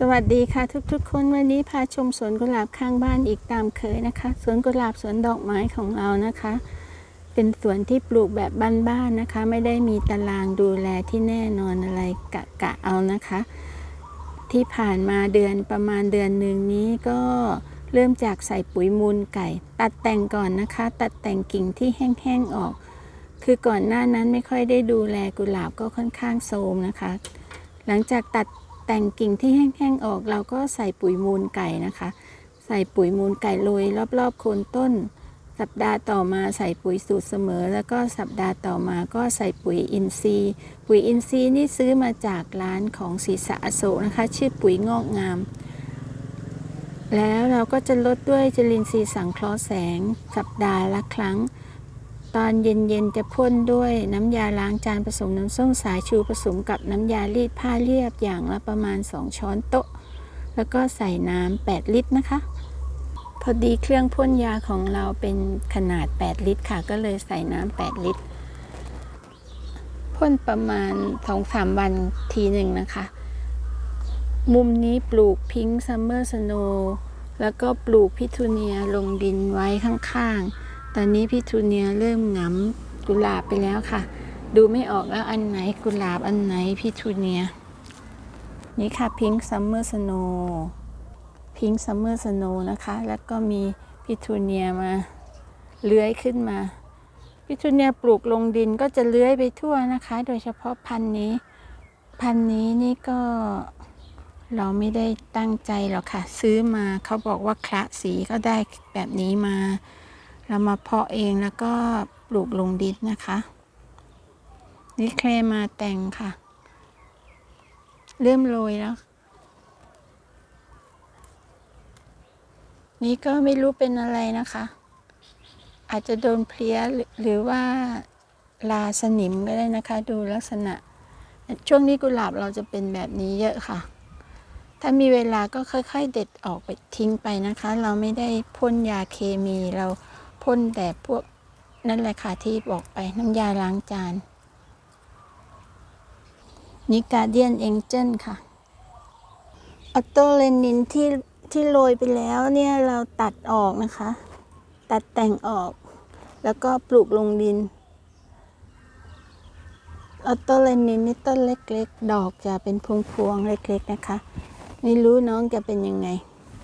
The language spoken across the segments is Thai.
สวัสดีค่ะทุกๆ คนวันนี้พาชมสวนกุหลาบข้างบ้านอีกตามเคยนะคะสวนกุหลาบสวนดอกไม้ของเรานะคะ เป็นสวนที่ปลูกแบบบ้านๆนะคะ ไม่ได้มีตารางดูแลที่แน่นอนอะไรกะกะเอานะคะ ที่ผ่านมาเดือนประมาณเดือนหนึ่งนี้ก็เริ่มจากใส่ปุ๋ยมูลไก่ ตัดแต่งก่อนนะคะ ตัดแต่งกิ่งที่แห้งๆออก คือก่อนหน้านั้นไม่ค่อยได้ดูแลกุหลาบก็ค่อนข้างโทรมนะคะ หลังจากตัด แต่งกิ่งที่แห้งๆออก เราก็ใส่ปุ๋ยมูลไก่นะคะ ใส่ปุ๋ยมูลไก่โรยรอบๆโคนต้น สัปดาห์ต่อมาใส่ปุ๋ยสูตรเสมอ แล้วก็สัปดาห์ต่อมาก็ใส่ปุ๋ยอินทรีย์ ปุ๋ยอินทรีย์นี่ซื้อมาจากร้านของศรีสะอโศกนะคะ ชื่อปุ๋ยงอกงาม แล้วเราก็จะลดด้วยจลินทรีย์สังเคราะห์แสง สัปดาห์ละครั้ง ตอนเย็นๆจะพ่นด้วยน้ำยาล้างจานผสมน้ำส้มสายชูผสมกับน้ำยารีดผ้าเรียบอย่างละประมาณ 2 ช้อนโต๊ะ แล้วก็ใส่น้ำ 8 ลิตรนะคะ พอดีเครื่องพ่นยาของเราเป็นขนาด 8 ลิตรค่ะ ก็เลยใส่น้ำ 8 ลิตร พ่นประมาณ 2-3 วันทีหนึ่งนะคะ มุมนี้ปลูกพิงค์ซัมเมอร์สโนแล้วก็ปลูกพิทูเนียลงดินไว้ข้างๆ ตอนนี้พิทูเนียเริ่มหงำกุหลาบไปแล้วค่ะ ดูไม่ออกแล้วอันไหนกุหลาบอันไหนพิทูเนีย นี่ค่ะพิงค์ซัมเมอร์สโนพิงค์ซัมเมอร์สโนนะคะ แล้วก็มีพิทูเนียมาเลื้อยขึ้นมาพิทูเนียปลูกลงดินก็จะเลื้อยไปทั่วนะคะ โดยเฉพาะพันธุ์นี้ พันธุ์นี้นี่ก็เราไม่ได้ตั้งใจหรอกค่ะ ซื้อมาเขาบอกว่าคละสีก็ได้แบบนี้มา เรามาเพาะเองแล้วก็ปลูกลงดินนะคะ นี่เคลมาแต่งค่ะ เริ่มโรยแล้ว นี่ก็ไม่รู้เป็นอะไรนะคะ อาจจะโดนเพลี้ยหรือหรือว่าลาสนิมก็ได้นะคะ ดูลักษณะ ช่วงนี้กุหลาบเราจะเป็นแบบนี้เยอะค่ะ ถ้ามีเวลาก็ค่อย ๆ เด็ดออกไปทิ้งไปนะคะ เราไม่ได้พ่นยาเคมีเรา พ่นแต่พวกนั่นแหละค่ะที่บอกไปน้ำยาล้างจานนี่กาเดียนเองเจนค่ะออโตเลนินที่ที่โรยไปแล้วเนี่ยเราตัดออกนะคะ ตัดแต่งออก แล้วก็ปลูกลงดินออโตเลนินนี่ต้นเล็ก ๆ ดอกจะเป็นพวงๆเล็ก ๆ นะคะ ไม่รู้น้องจะเป็นยังไง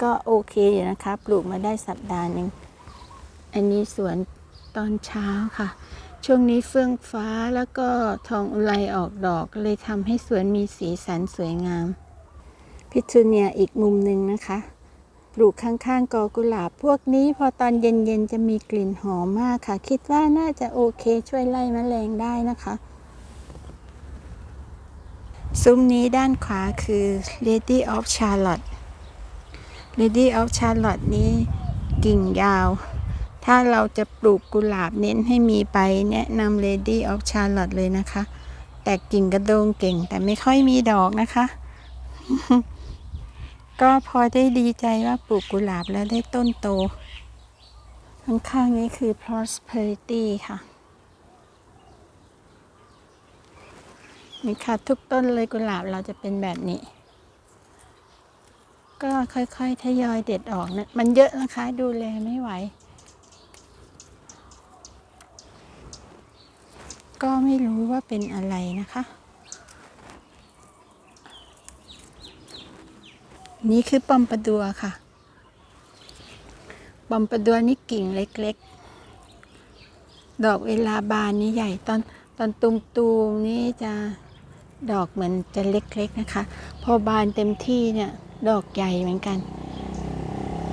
ก็โอเคอยู่นะคะ ปลูกมาได้สัปดาห์หนึ่ง อันนี้สวนตอนเช้าค่ะ ช่วงนี้เฟื่องฟ้าแล้วก็ทองอุไรออกดอกเลยทำให้สวนมีสีสันสวยงาม พิทูเนียอีกมุมหนึ่งนะคะปลูกข้างๆกอกุหลาบพวกนี้พอตอนเย็นๆจะมีกลิ่นหอมมากค่ะ คิดว่าน่าจะโอเคช่วยไล่แมลงได้นะคะ ซุ้มนี้ด้านขวาคือ Lady of Charlotte Lady of Charlotte นี้กิ่งยาว ถ้าเราจะปลูกกุหลาบเน้นให้มีใบแนะนำ Lady of Charlotte เลยนะคะ แต่กิ่งกระโดงเก่งแต่ไม่ค่อยมีดอกนะคะ ก็พอได้ดีใจว่าปลูกกุหลาบแล้วได้ต้นโต ข้างๆนี้คือ Prosperity ค่ะนี่ค่ะทุกต้นเลยกุหลาบเราจะเป็นแบบนี้ ก็ค่อยๆทยอยเด็ดออกนะ มันเยอะนะคะดูแลไม่ไหว ก็ไม่รู้ว่าเป็นอะไรนะคะ นี่คือปอมประดัวค่ะ ปอมประดัวนี่กิ่งเล็กๆ ดอกเวลาบานนี่ใหญ่ตอนตอนตุมๆนี่จะดอกเหมือนจะเล็กๆนะคะ พอบานเต็มที่เนี่ยดอกใหญ่เหมือนกัน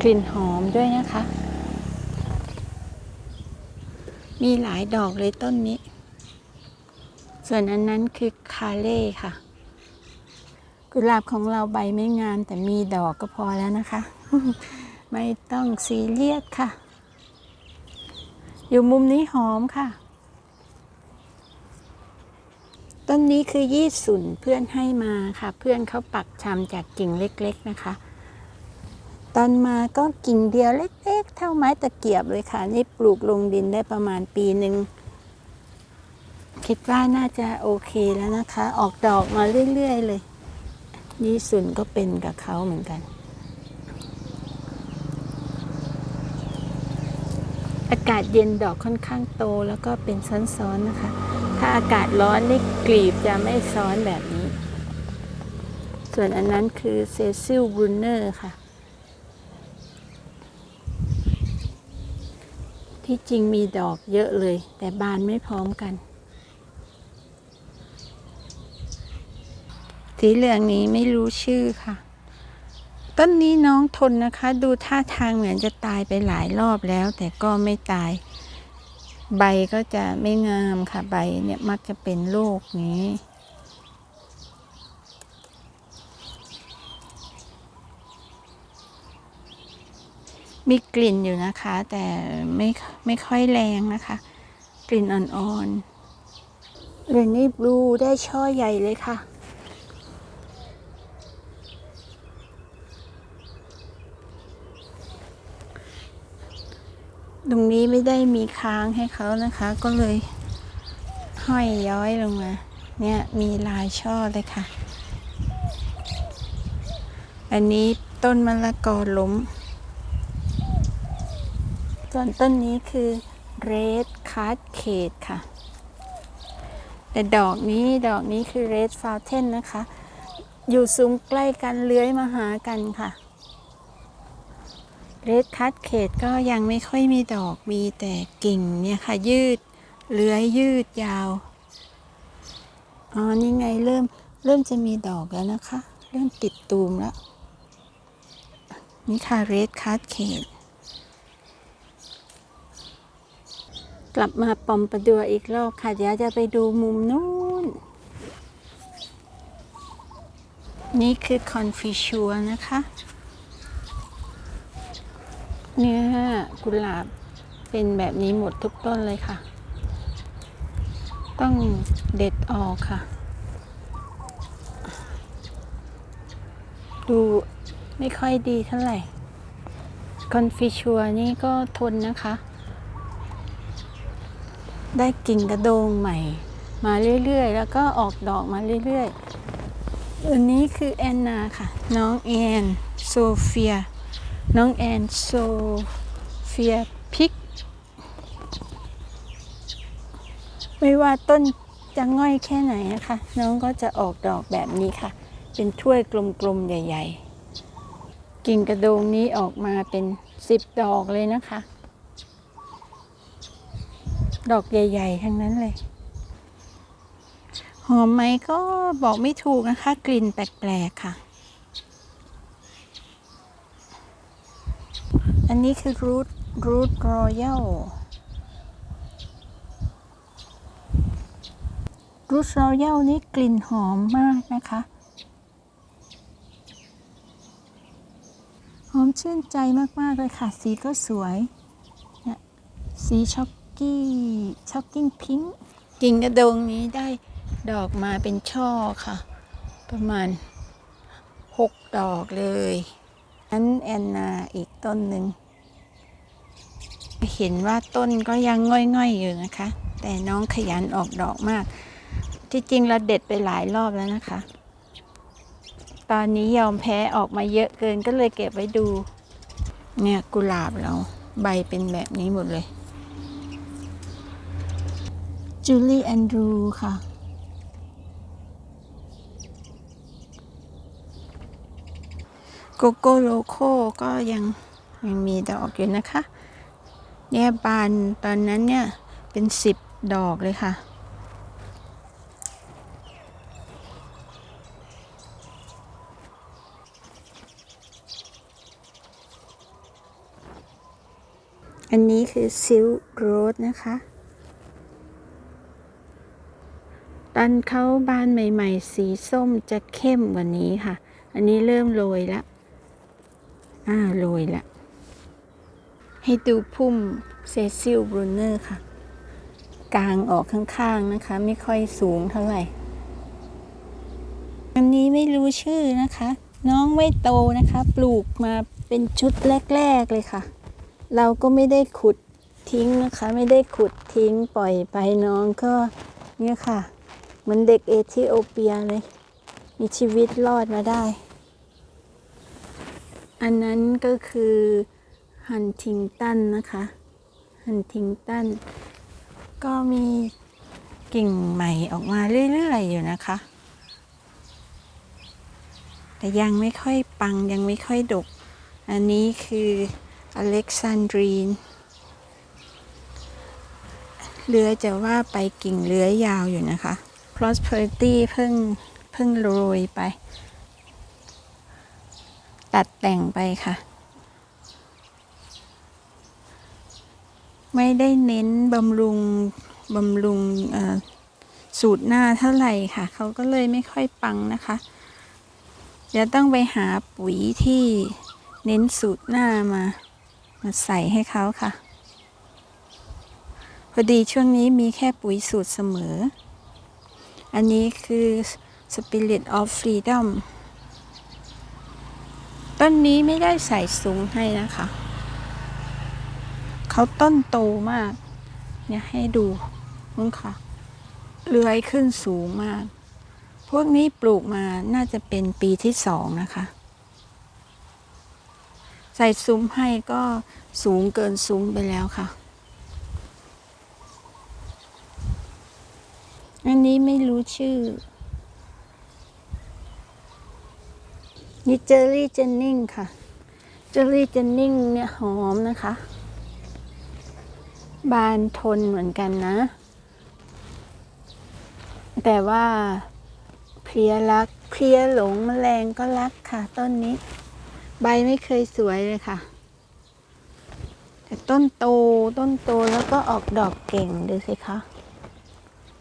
กลิ่นหอมด้วยนะคะ มีหลายดอกเลยต้นนี้ ส่วนอันนั้นคือคาเล่ค่ะ กุหลาบของเราใบไม่งามแต่มีดอกก็พอแล้วนะคะ ไม่ต้องซีเรียสค่ะ อยู่มุมนี้หอมค่ะ ต้นนี้คือยี่สุนเพื่อนให้มาค่ะ เพื่อนเขาปักชำจากกิ่งเล็กๆนะคะ ตอนมาก็กิ่งเดียวเล็ก ๆ เท่าไม้ตะเกียบเลยค่ะ นี่ปลูกลงดินได้ประมาณปีหนึ่ง คิดว่าน่าจะโอเคแล้วนะคะ ออกดอกมาเรื่อย ๆ เลย ยี่สุนก็เป็นกับเขาเหมือนกัน อากาศเย็นดอกค่อนข้างโตแล้วก็เป็นซ้อนๆนะคะ ถ้าอากาศร้อนนี่กลีบจะไม่ซ้อนแบบนี้ ส่วนอันนั้นคือเซซิลบรูเนอร์ค่ะที่จริงมีดอกเยอะเลย แต่บานไม่พร้อมกัน สีเหลืองนี้ไม่รู้ชื่อค่ะ ต้นนี้น้องทนนะคะ ดูท่าทางเหมือนจะตายไปหลายรอบแล้ว แต่ก็ไม่ตาย ใบก็จะไม่งามค่ะ ใบเนี่ยมักจะเป็นโรคนี้มีกลิ่นอยู่นะคะ แต่ไม่ไม่ค่อยแรงนะคะ กลิ่นอ่อนๆเรนนี่บลูได้ช่อใหญ่เลยค่ะ ตรงนี้ไม่ได้มีค้างให้เขานะคะ ก็เลยห้อยย้อยลงมา เนี่ยมีลายช่อเลยค่ะ อันนี้ต้นมะละกอล้ม ส่วนต้นนี้คือเรดคาร์ดเคดค่ะ แต่ดอกนี้ดอกนี้คือเรดฟาวเทนนะคะ อยู่สูงใกล้กันเลื้อยมาหากันค่ะ เรดคัตเขตก็ยังไม่ค่อยมีดอกมีแต่กิ่งเนี่ยค่ะ ยืดเลื้อยยืดยาว อ๋อ นี่ไงเริ่มเริ่มจะมีดอกแล้วนะคะ เริ่มติดตูมแล้ว นี่ค่ะเรดคัตเขตกลับมาปอมประดัวอีกรอบค่ะ เดี๋ยวจะไปดูมุมนู้น นี่คือคอนฟิชัวนะคะ เนี่ยกุหลาบเป็นแบบนี้หมดทุกต้นเลยค่ะ ต้องเด็ดออกค่ะ ดูไม่ค่อยดีเท่าไหร่คอนฟิชัวนี่ก็ทนนะคะ ได้กิ่งกระโดงใหม่ มาเรื่อยๆ แล้วก็ออกดอกมาเรื่อยๆอันนี้คือแอนนาค่ะ น้องแอน โซเฟีย น้องแอนโซเฟียพิก ไม่ว่าต้นจะง่อยแค่ไหนนะคะ น้องก็จะออกดอกแบบนี้ค่ะ เป็นถ้วยกลมๆใหญ่ ๆ กิ่งกระโดงนี้ออกมาเป็นสิบดอกเลยนะคะ ดอกใหญ่ ๆ ทั้งนั้นเลย หอมไหมก็บอกไม่ถูกนะคะ กลิ่นแปลก ๆ ค่ะ อันนี้คือรูทรูทรอยัลรูทรอยัลนี่กลิ่นหอมมากนะคะ หอมชื่นใจมาก ๆ เลยค่ะ สีก็สวยเนี่ยสีช็อกกี้ช็อกกิ้งพิงค์กิ่งกระโดงนี้ได้ดอกมาเป็นช่อค่ะ ประมาณหกดอกเลย นั้นแอนนาอีกต้นหนึ่งเห็นว่าต้นก็ยังง่อยๆอยู่นะคะ แต่น้องขยันออกดอกมาก ที่จริงเราเด็ดไปหลายรอบแล้วนะคะ ตอนนี้ยอมแพ้ออกมาเยอะเกินก็เลยเก็บไว้ดู เนี่ยกุหลาบเราใบเป็นแบบนี้หมดเลยจูลี่แอนดรูค่ะ โกโก้โลโก้ก็ยังยังมีดอกอยู่นะคะ เนี่ยบานตอนนั้นเนี่ยเป็นสิบดอกเลยค่ะ อันนี้คือซิลโรสนะคะ ตอนเขาบานใหม่ ๆ สีส้มจะเข้มกว่านี้ค่ะ อันนี้เริ่มโรยแล้ว อ่าโรยละ ให้ดูพุ่มเซซิลบรูเนอร์ค่ะ กลางออกข้างๆนะคะ ไม่ค่อยสูงเท่าไหร่อันนี้ไม่รู้ชื่อนะคะ น้องไม่โตนะคะ ปลูกมาเป็นชุดแรก ๆ เลยค่ะ เราก็ไม่ได้ขุดทิ้งนะคะ ไม่ได้ขุดทิ้งปล่อยไปน้องก็เนี่ยค่ะ เหมือนเด็กเอธิโอเปียเลย มีชีวิตรอดมาได้ อันนั้นก็คือฮันทิงตันนะคะฮันทิงตันก็มีกิ่งใหม่ออกมาเรื่อยๆอยู่นะคะ แต่ยังไม่ค่อยปังยังไม่ค่อยดก อันนี้คืออเล็กซานดรีนเลื้อจะว่าไปกิ่งเลื้อยยาวอยู่นะคะ prosperity เพิ่งเพิ่งโรยไป ตัดแต่งไปค่ะ ไม่ได้เน้นบำรุงบำรุงสูตรหน้าเท่าไหร่ค่ะ เขาก็เลยไม่ค่อยปังนะคะเดี๋ยวต้องไปหาปุ๋ยที่เน้นสูตรหน้ามามาใส่ให้เขาค่ะ พอดีช่วงนี้มีแค่ปุ๋ยสูตรเสมอ อันนี้คือ Spirit of Freedom ต้นนี้ไม่ได้ใส่สูงให้นะคะ เขาต้นโตมาก เนี่ยให้ดูมึงค่ะเลื้อยขึ้นสูงมาก พวกนี้ปลูกมาน่าจะเป็นปีที่สองนะคะ ใส่ซุ้มให้ก็สูงเกินซุ้มไปแล้วค่ะ อันนี้ไม่รู้ชื่อ นี่เจอรี่เจนนิงค่ะ เจอรี่เจนนิงเนี่ยหอมนะคะ บานทนเหมือนกันนะ แต่ว่าเพลียรักเพลียหลงแมลงก็รักค่ะ ต้นนี้ ใบไม่เคยสวยเลยค่ะ แต่ต้นโตต้นโตแล้วก็ออกดอกเก่งดูสิคะ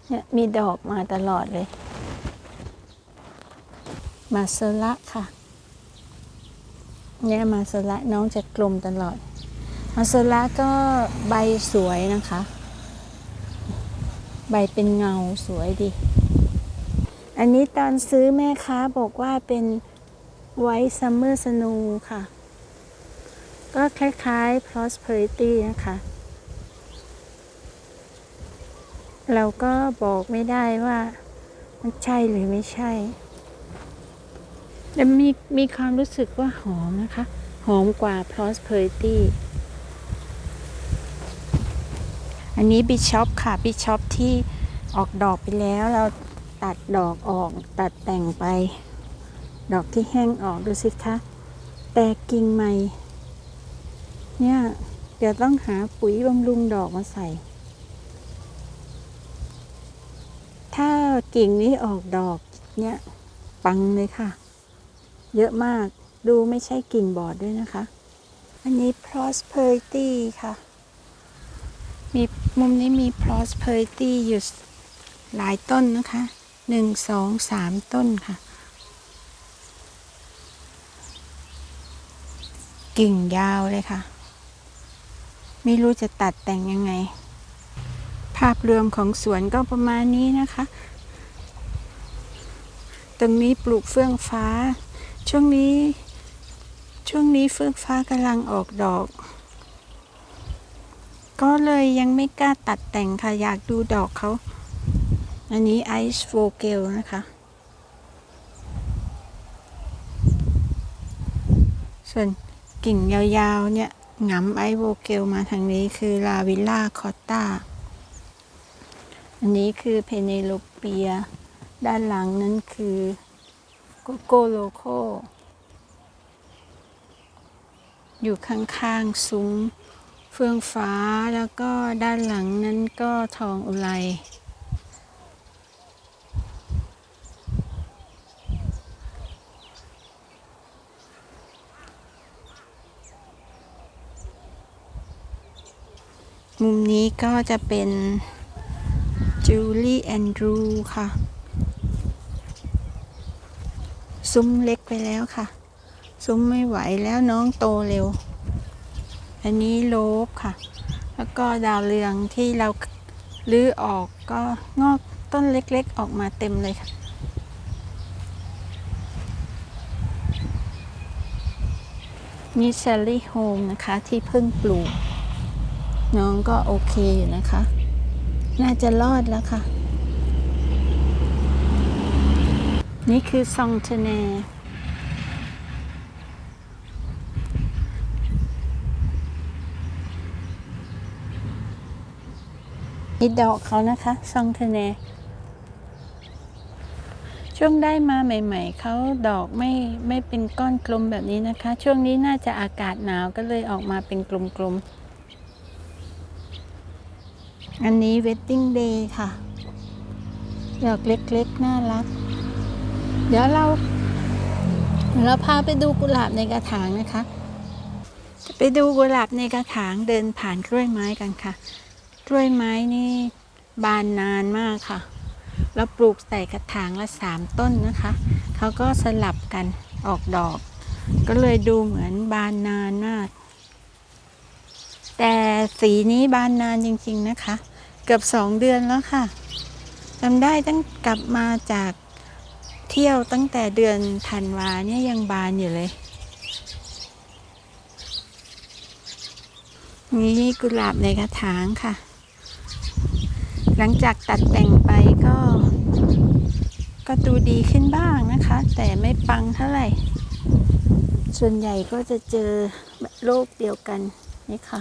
เนี่ยมีดอกมาตลอดเลย มาเซละค่ะ เนี่ยมาเซละน้องจะกลมตลอด มาเซละก็ใบสวยนะคะ ใบเป็นเงาสวยดี อันนี้ตอนซื้อแม่ค้าบอกว่าเป็นไวท์ซัมเมอร์สโนค่ะ ก็คล้ายๆ prosperity นะคะ เราก็บอกไม่ได้ว่ามันใช่หรือไม่ใช่ แต่มีมีความรู้สึกว่าหอมนะคะ หอมกว่า prosperity อันนี้บิชอปค่ะบิชอปที่ออกดอกไปแล้วเราตัดดอกออกตัดแต่งไป ดอกที่แห้งออกดูสิคะ แต่กิ่งใหม่ เนี่ยเดี๋ยวต้องหาปุ๋ยบำรุงดอกมาใส่ ถ้ากิ่งนี้ออกดอกเนี่ยปังเลยค่ะ เยอะมากดูไม่ใช่กิ่งบอดด้วยนะคะ อันนี้ prosperity ค่ะ มีมุมนี้มี prosperity อยู่หลายต้นนะคะหนึ่งสองสามต้นค่ะ กิ่งยาวเลยค่ะ ไม่รู้จะตัดแต่งยังไง ภาพรวมของสวนก็ประมาณนี้นะคะ ตรงนี้ปลูกเฟื่องฟ้า ช่วงนี้ ช่วงนี้เฟื่องฟ้ากำลังออกดอก ก็เลยยังไม่กล้าตัดแต่งค่ะ อยากดูดอกเขา อันนี้ไอซ์โฟเกลนะคะ ส่วนกิ่งยาวๆ เนี่ยหงำไอซ์โฟเกลมาทางนี้คือลาวิลล่าคอตตาอันนี้คือเพเนโลเปีย ด้านหลังนั้นคือ โกโกโลโคอยู่ข้างๆซุ้มเฟื่องฟ้าแล้วก็ด้านหลังนั้นก็ทองอุไรมุมนี้ก็จะเป็นจูลี่แอนดรูค่ะ ซุ้มเล็กไปแล้วค่ะ ซุ้มไม่ไหวแล้วน้องโตเร็ว อันนี้โลบค่ะ แล้วก็ดาวเรืองที่เราลื้อออกก็งอกต้นเล็กๆออกมาเต็มเลยค่ะนี่เชลลี่โฮมนะคะที่เพิ่งปลูก น้องก็โอเคอยู่นะคะ น่าจะรอดแล้วค่ะ นี่คือซองเทเนนี่ดอกเขานะคะ ซองเทเน ช่วงได้มาใหม่ ๆ เขาดอกไม่ไม่เป็นก้อนกลมแบบนี้นะคะ ช่วงนี้น่าจะอากาศหนาวก็เลยออกมาเป็นกลมๆ อันนี้ wedding day ค่ะ ดอกเล็กๆ น่ารัก เดี๋ยวเราเราพาไปดูกุหลาบในกระถางนะคะไปดูกุหลาบในกระถางเดินผ่านกล้วยไม้กันค่ะ กล้วยไม้นี่บานนานมากค่ะแล้วปลูกใส่กระถางละสามต้นนะคะ เขาก็สลับกันออกดอก ก็เลยดูเหมือนบานนานมาก แต่สีนี้บานนานจริงๆนะคะ เกือบสองเดือนแล้วค่ะจำได้ตั้งกลับมาจาก เที่ยวตั้งแต่เดือนธันวาเนี่ยยังบานอยู่เลย นี่กุหลาบในกระถางค่ะ หลังจากตัดแต่งไปก็ ก็ดูดีขึ้นบ้างนะคะ แต่ไม่ปังเท่าไหร่ ส่วนใหญ่ก็จะเจอโรคเดียวกันนี่ค่ะ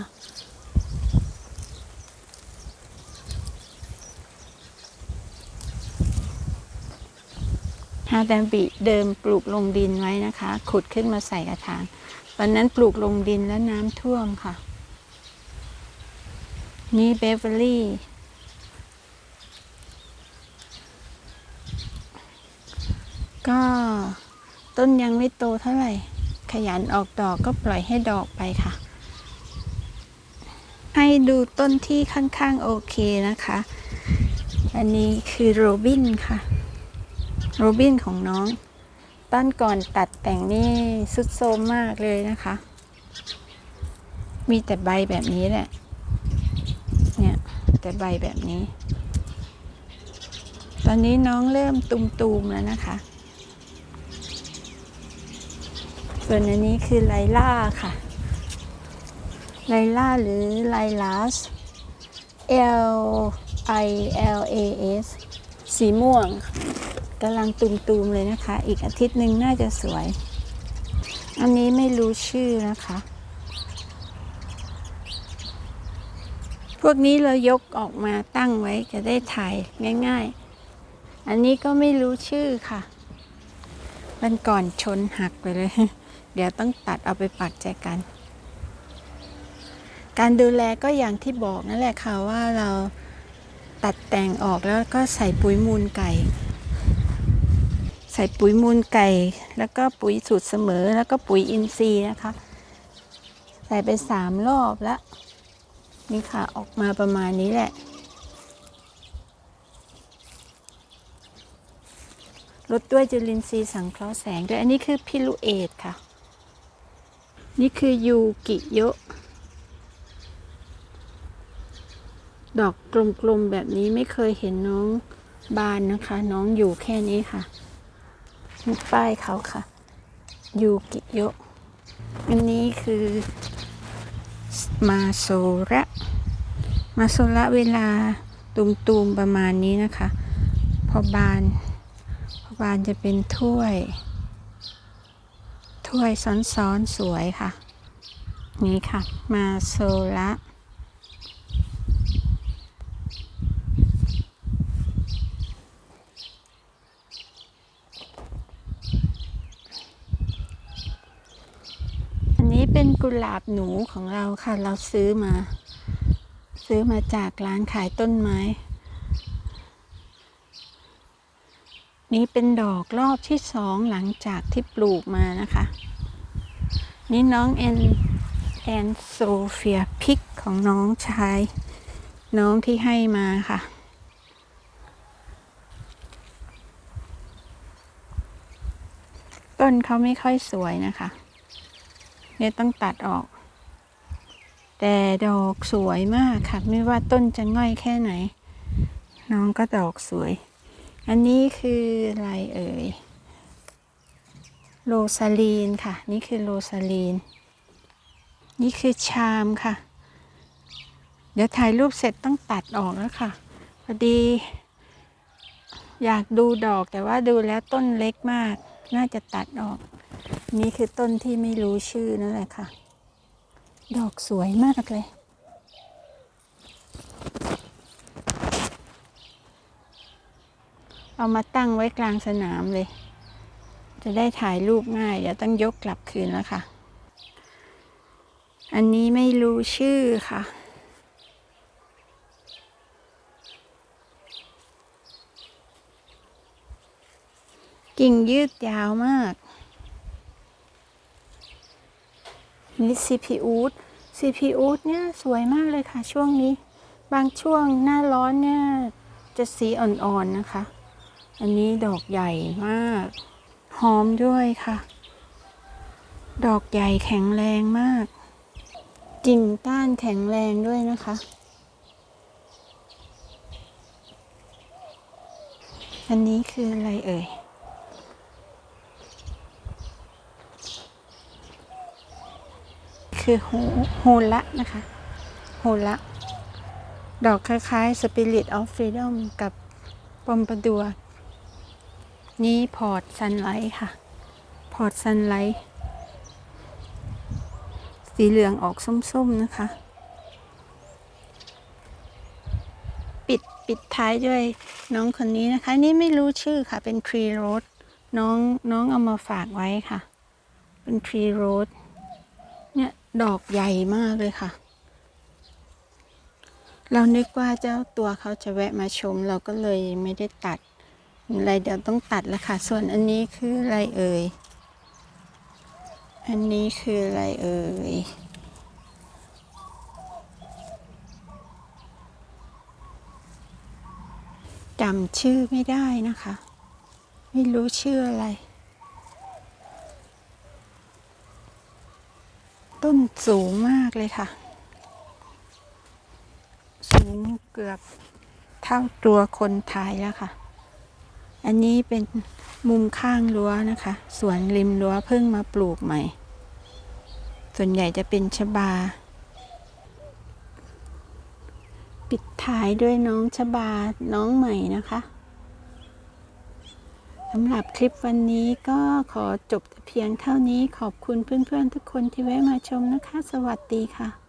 ฮาแดมบิเดิมปลูกลงดินไว้นะคะ ขุดขึ้นมาใส่กระถางตอนนั้นปลูกลงดินแล้วน้ำท่วมค่ะ นี่เบเวอรี่ก็ต้นยังไม่โตเท่าไหร่ ขยันออกดอกก็ปล่อยให้ดอกไปค่ะ ให้ดูต้นที่ข้างๆโอเคนะคะ อันนี้คือโรบินค่ะ โรบินของน้อง ต้นก่อนตัดแต่งนี่สุดโทรมมากเลยนะคะ มีแต่ใบแบบนี้แหละ เนี่ย แต่ใบแบบนี้ ตอนนี้น้องเริ่มตุมๆแล้วนะคะ ส่วนอันนี้คือไลล่าค่ะ ไลล่าหรือไลลาส L I L A S สีม่วง กำลังตุมๆเลยนะคะ อีกอาทิตย์หนึ่งน่าจะสวย อันนี้ไม่รู้ชื่อนะคะ พวกนี้เรายกออกมาตั้งไว้จะได้ถ่ายง่าย ๆ อันนี้ก็ไม่รู้ชื่อค่ะมันก่อนชนหักไปเลย เดี๋ยวต้องตัดเอาไปปักแจกัน การดูแลก็อย่างที่บอกนั่นแหละค่ะว่าเราตัดแต่งออกแล้วก็ใส่ปุ๋ยมูลไก่ ใส่ปุ๋ยมูลไก่ แล้วก็ปุ๋ยสูตรเสมอแล้วก็ปุ๋ยอินทรีย์นะคะ ใส่ไปสามรอบแล้วนี่ค่ะออกมาประมาณนี้แหละลดด้วยจุลินทรีย์สังเคราะห์แสงด้วยอันนี้คือพิลูเอตค่ะ นี่คือยูกิโยะดอกกลมๆแบบนี้ไม่เคยเห็นน้องบานนะคะ น้องอยู่แค่นี้ค่ะ มีป้ายเขาค่ะ ยูกิโยะอันนี้คือ มาโซระมาโซระเวลาตุมๆประมาณนี้นะคะ พอบาน พอบานจะเป็นถ้วย ถ้วยซ้อนๆสวยค่ะ นี่ค่ะ มาโซระ อันนี้เป็น กุหลาบหนูของเราค่ะ เราซื้อมา ซื้อมาจากร้านขายต้นไม้ นี่เป็นดอกรอบที่สองหลังจากที่ปลูกมานะคะ นี่น้องแอนแอนโซเฟียพิกของน้องชาย น้องที่ให้มาค่ะต้นเขาไม่ค่อยสวยนะคะ เนี่ยต้องตัดออก แต่ดอกสวยมากค่ะ ไม่ว่าต้นจะง่อยแค่ไหน น้องก็ดอกสวย อันนี้คืออะไรเอ่ย โรซาลีนค่ะ นี่คือโรซาลีน นี่คือชามค่ะ เดี๋ยวถ่ายรูปเสร็จต้องตัดออกแล้วค่ะ พอดี อยากดูดอกแต่ว่าดูแล้วต้นเล็กมาก น่าจะตัดออก นี่คือต้นที่ไม่รู้ชื่อนั่นแหละค่ะ ดอกสวยมากเลย เอามาตั้งไว้กลางสนามเลย จะได้ถ่ายรูปง่าย เดี๋ยวต้องยกกลับคืนแล้วค่ะ อันนี้ไม่รู้ชื่อค่ะกิ่งยืดยาวมาก นี่ซีพีอูดซีพีอูดเนี่ยสวยมากเลยค่ะช่วงนี้ บางช่วงหน้าร้อนเนี่ยจะสีอ่อนๆนะคะ อันนี้ดอกใหญ่มาก หอมด้วยค่ะ ดอกใหญ่แข็งแรงมาก กิ่งก้านแข็งแรงด้วยนะคะ อันนี้คืออะไรเอ่ย คือโฮโฮละนะคะโฮละ ดอกคล้ายๆ Spirit of Freedom กับปอมปะดัว นี่พอร์ตซันไลท์ค่ะ พอร์ตซันไลท์ สีเหลืองออกส้มๆนะคะ ปิดปิดท้ายด้วยน้องคนนี้นะคะ นี่ไม่รู้ชื่อค่ะ เป็นทรีโรสน้องน้องเอามาฝากไว้ค่ะ เป็นทรีโรสเนี่ย ดอกใหญ่มากเลยค่ะ เรานึกว่าเจ้าตัวเขาจะแวะมาชม เราก็เลยไม่ได้ตัดอะไรเดี๋ยวต้องตัดแล้วค่ะ ส่วนอันนี้คืออะไรเอ่ย อันนี้คืออะไรเอ่ย จำชื่อไม่ได้นะคะ ไม่รู้ชื่ออะไร ต้นสูงมากเลยค่ะ สูงเกือบเท่าตัวคนถ่ายแล้วค่ะ อันนี้เป็นมุมข้างรั้วนะคะ สวนริมรั้วเพิ่งมาปลูกใหม่ ส่วนใหญ่จะเป็นชบา ปิดท้ายด้วยน้องชบาน้องใหม่นะคะ สำหรับคลิปวันนี้ก็ขอจบแต่เพียงเท่านี้ขอบคุณเพื่อนๆทุกคนที่แวะมาชมนะคะ สวัสดีค่ะ